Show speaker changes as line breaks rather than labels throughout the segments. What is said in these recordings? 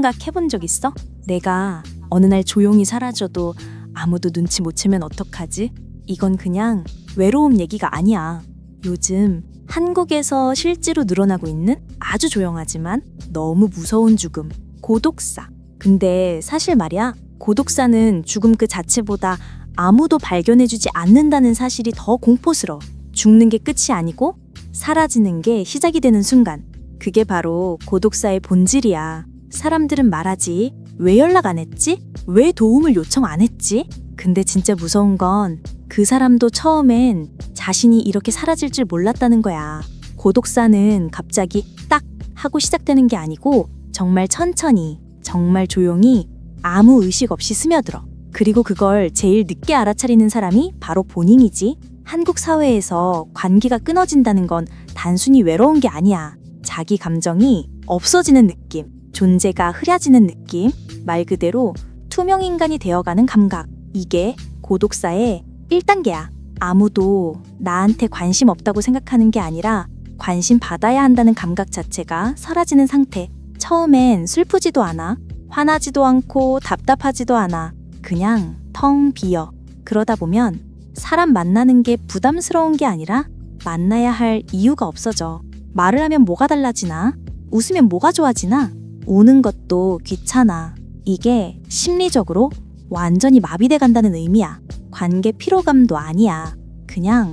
생각해본 적 있어? 내가 어느 날 조용히 사라져도 아무도 눈치 못 채면 어떡하지? 이건 그냥 외로움 얘기가 아니야. 요즘 한국에서 실제로 늘어나고 있는 아주 조용하지만 너무 무서운 죽음, 고독사. 근데 사실 말이야, 고독사는 죽음 그 자체보다 아무도 발견해주지 않는다는 사실이 더 공포스러워. 죽는 게 끝이 아니고 사라지는 게 시작이 되는 순간. 그게 바로 고독사의 본질이야. 사람들은 말하지. 왜 연락 안 했지? 왜 도움을 요청 안 했지? 근데 진짜 무서운 건 그 사람도 처음엔 자신이 이렇게 사라질 줄 몰랐다는 거야. 고독사는 갑자기 딱 하고 시작되는 게 아니고 정말 천천히, 정말 조용히 아무 의식 없이 스며들어. 그리고 그걸 제일 늦게 알아차리는 사람이 바로 본인이지. 한국 사회에서 관계가 끊어진다는 건 단순히 외로운 게 아니야. 자기 감정이 없어지는 느낌, 존재가 흐려지는 느낌, 말 그대로 투명 인간이 되어가는 감각. 이게 고독사의 1단계야. 아무도 나한테 관심 없다고 생각하는 게 아니라 관심 받아야 한다는 감각 자체가 사라지는 상태. 처음엔 슬프지도 않아. 화나지도 않고 답답하지도 않아. 그냥 텅 비어. 그러다 보면 사람 만나는 게 부담스러운 게 아니라 만나야 할 이유가 없어져. 말을 하면 뭐가 달라지나? 웃으면 뭐가 좋아지나? 우는 것도 귀찮아. 이게 심리적으로 완전히 마비돼 간다는 의미야. 관계 피로감도 아니야. 그냥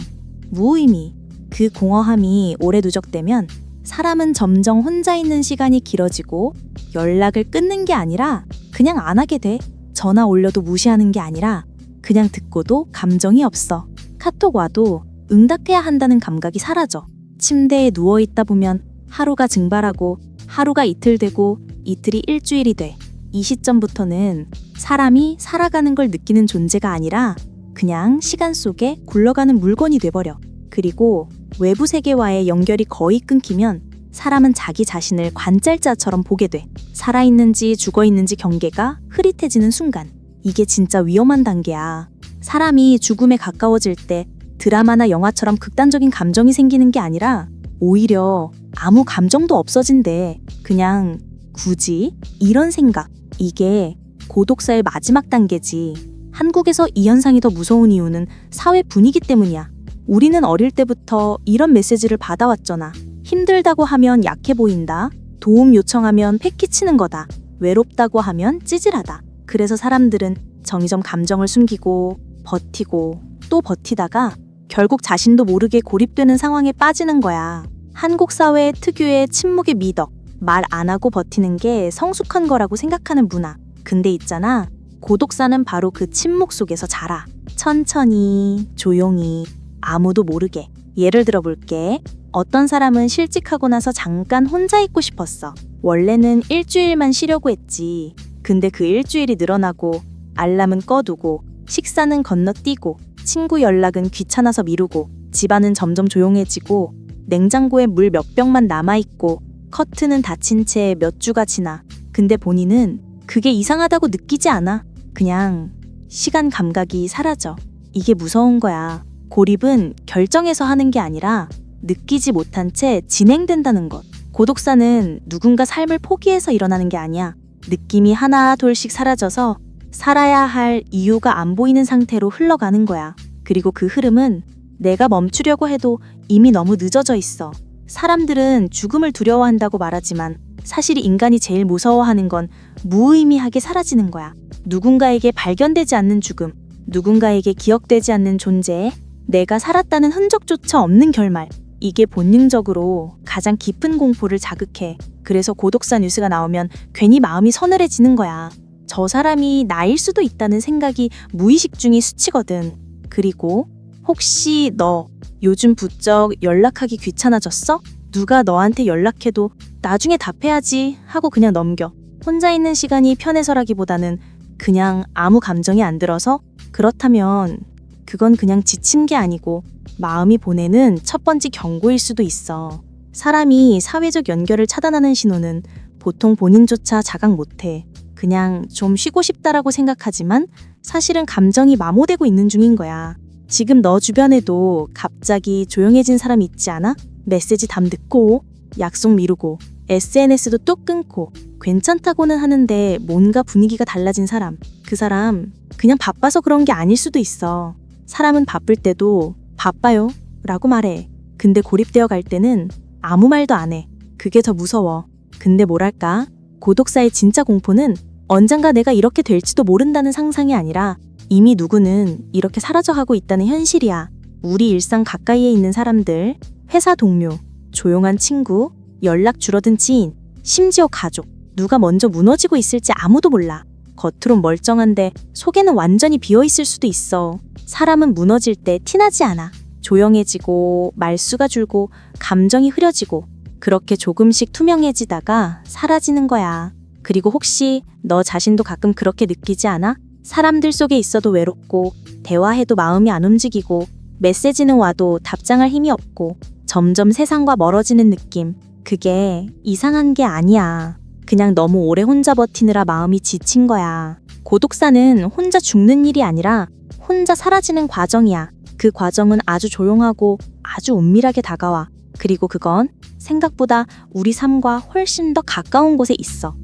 무의미. 그 공허함이 오래 누적되면 사람은 점점 혼자 있는 시간이 길어지고 연락을 끊는 게 아니라 그냥 안 하게 돼. 전화 올려도 무시하는 게 아니라 그냥 듣고도 감정이 없어. 카톡 와도 응답해야 한다는 감각이 사라져. 침대에 누워 있다 보면 하루가 증발하고 하루가 이틀 되고 이틀이 일주일이 돼. 이 시점부터는 사람이 살아가는 걸 느끼는 존재가 아니라 그냥 시간 속에 굴러가는 물건이 돼버려. 그리고 외부 세계와의 연결이 거의 끊기면 사람은 자기 자신을 관찰자처럼 보게 돼. 살아있는지 죽어있는지 경계가 흐릿해지는 순간. 이게 진짜 위험한 단계야. 사람이 죽음에 가까워질 때 드라마나 영화처럼 극단적인 감정이 생기는 게 아니라 오히려 아무 감정도 없어진대. 그냥 굳이 이런 생각. 이게 고독사의 마지막 단계지. 한국에서 이 현상이 더 무서운 이유는 사회 분위기 때문이야. 우리는 어릴 때부터 이런 메시지를 받아왔잖아. 힘들다고 하면 약해 보인다. 도움 요청하면 패키치는 거다. 외롭다고 하면 찌질하다. 그래서 사람들은 정의점 감정을 숨기고 버티고 또 버티다가 결국 자신도 모르게 고립되는 상황에 빠지는 거야. 한국 사회 특유의 침묵의 미덕, 말 안 하고 버티는 게 성숙한 거라고 생각하는 문화. 근데 있잖아. 고독사는 바로 그 침묵 속에서 자라. 천천히, 조용히, 아무도 모르게. 예를 들어 볼게. 어떤 사람은 실직하고 나서 잠깐 혼자 있고 싶었어. 원래는 일주일만 쉬려고 했지. 근데 그 일주일이 늘어나고 알람은 꺼두고 식사는 건너뛰고 친구 연락은 귀찮아서 미루고 집안은 점점 조용해지고 냉장고에 물 몇 병만 남아있고 커튼은 닫힌 채 몇 주가 지나. 근데 본인은 그게 이상하다고 느끼지 않아. 그냥 시간 감각이 사라져. 이게 무서운 거야. 고립은 결정해서 하는 게 아니라 느끼지 못한 채 진행된다는 것. 고독사는 누군가 삶을 포기해서 일어나는 게 아니야. 느낌이 하나 둘씩 사라져서 살아야 할 이유가 안 보이는 상태로 흘러가는 거야. 그리고 그 흐름은 내가 멈추려고 해도 이미 너무 늦어져 있어. 사람들은 죽음을 두려워한다고 말하지만 사실 인간이 제일 무서워하는 건 무의미하게 사라지는 거야. 누군가에게 발견되지 않는 죽음, 누군가에게 기억되지 않는 존재에 내가 살았다는 흔적조차 없는 결말. 이게 본능적으로 가장 깊은 공포를 자극해. 그래서 고독사 뉴스가 나오면 괜히 마음이 서늘해지는 거야. 저 사람이 나일 수도 있다는 생각이 무의식 중에 스치거든. 그리고 혹시 너 요즘 부쩍 연락하기 귀찮아졌어? 누가 너한테 연락해도 나중에 답해야지 하고 그냥 넘겨. 혼자 있는 시간이 편해서라기보다는 그냥 아무 감정이 안 들어서 그렇다면 그건 그냥 지친 게 아니고 마음이 보내는 첫 번째 경고일 수도 있어. 사람이 사회적 연결을 차단하는 신호는 보통 본인조차 자각 못해. 그냥 좀 쉬고 싶다라고 생각하지만 사실은 감정이 마모되고 있는 중인 거야. 지금 너 주변에도 갑자기 조용해진 사람 있지 않아? 메시지 담 듣고, 약속 미루고, SNS도 뚝 끊고 괜찮다고는 하는데 뭔가 분위기가 달라진 사람. 그 사람 그냥 바빠서 그런 게 아닐 수도 있어. 사람은 바쁠 때도 바빠요 라고 말해. 근데 고립되어 갈 때는 아무 말도 안 해. 그게 더 무서워. 근데 뭐랄까? 고독사의 진짜 공포는 언젠가 내가 이렇게 될지도 모른다는 상상이 아니라 이미 누구는 이렇게 사라져가고 있다는 현실이야. 우리 일상 가까이에 있는 사람들, 회사 동료, 조용한 친구, 연락 줄어든 지인, 심지어 가족. 누가 먼저 무너지고 있을지 아무도 몰라. 겉으론 멀쩡한데 속에는 완전히 비어 있을 수도 있어. 사람은 무너질 때 티나지 않아. 조용해지고 말수가 줄고 감정이 흐려지고 그렇게 조금씩 투명해지다가 사라지는 거야. 그리고 혹시 너 자신도 가끔 그렇게 느끼지 않아? 사람들 속에 있어도 외롭고 대화해도 마음이 안 움직이고 메시지는 와도 답장할 힘이 없고 점점 세상과 멀어지는 느낌. 그게 이상한 게 아니야. 그냥 너무 오래 혼자 버티느라 마음이 지친 거야. 고독사는 혼자 죽는 일이 아니라 혼자 사라지는 과정이야. 그 과정은 아주 조용하고 아주 은밀하게 다가와. 그리고 그건 생각보다 우리 삶과 훨씬 더 가까운 곳에 있어.